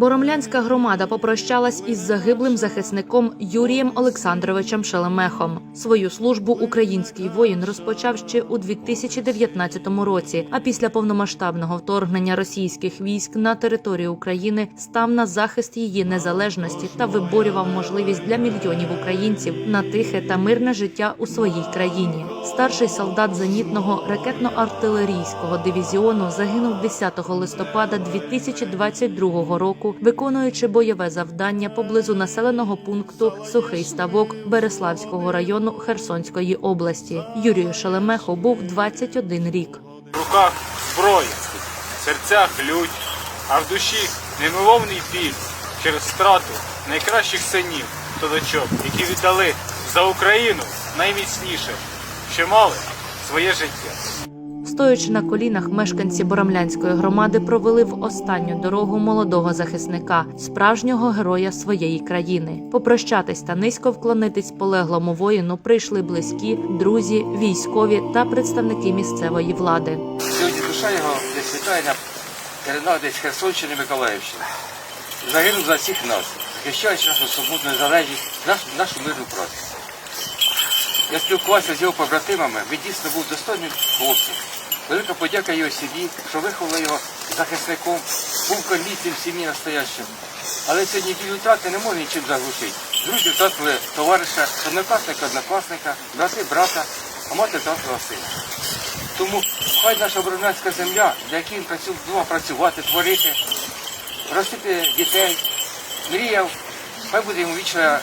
Боромлянська громада попрощалась із загиблим захисником Юрієм Олександровичем Шелемехом. Свою службу український воїн розпочав ще у 2019 році. А після повномасштабного вторгнення російських військ на територію України став на захист її незалежності та виборював можливість для мільйонів українців на тихе та мирне життя у своїй країні. Старший солдат зенітного ракетно-артилерійського дивізіону загинув 10 листопада 2022 року, виконуючи бойове завдання поблизу населеного пункту Сухий Ставок Береславського району Херсонської області. Юрію Шелемеху був 21 рік. В руках зброя, в серцях лють, а в душі немиловний біль через страту найкращих синів та дочок, які віддали за Україну найміцніше, що мали своє життя. Стоячи на колінах, мешканці Боромлянської громади провели в останню дорогу молодого захисника, справжнього героя своєї країни. Попрощатись та низько вклонитись полеглому воїну прийшли близькі, друзі, військові та представники місцевої влади. Сьогодні душа його вітає на теренах Херсонщини, Миколаївщини. Загинув за всіх нас, захищаючи нашу свободу, незалежність, нашу, нашу мирну працю. Я спілкувався з його побратимами, він дійсно був достойним хлопцем. Велика подяка його сім'ї, що виховали його захисником, був кормійцем сім'ї настоящим. Але сьогодні білі втрати не може нічим заглушити. Друзі втратили товариша, однокласника, однокласника, брати, брата, а мати втратила сина. Тому хай наша оборонська земля, для якої думав працювати, творити, ростити дітей, мріяв, хай буде йому вічна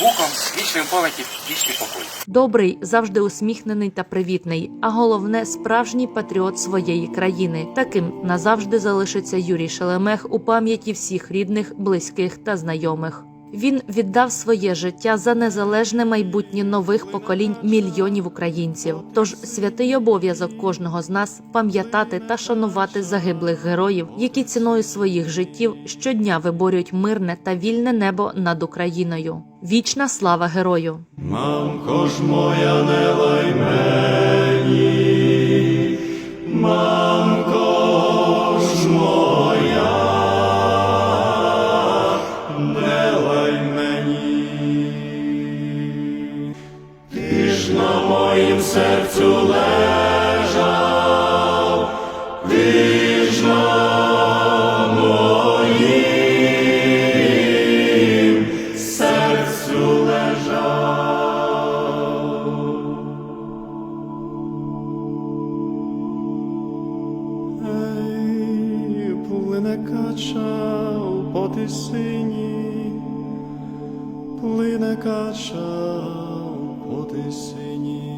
вухом, вічним пам'яті, вічний покой. Добрий, завжди усміхнений та привітний, а головне справжній патріот своєї країни. Таким назавжди залишиться Юрій Шелемех у пам'яті всіх рідних, близьких та знайомих. Він віддав своє життя за незалежне майбутнє нових поколінь мільйонів українців. Тож святий обов'язок кожного з нас пам'ятати та шанувати загиблих героїв, які ціною своїх життів щодня виборюють мирне та вільне небо над Україною. Вічна слава герою! Мамко ж моя не серцю лежав, ти на моїм серцю лежав. Ей, плине кача у потисині, плине кача у потисині.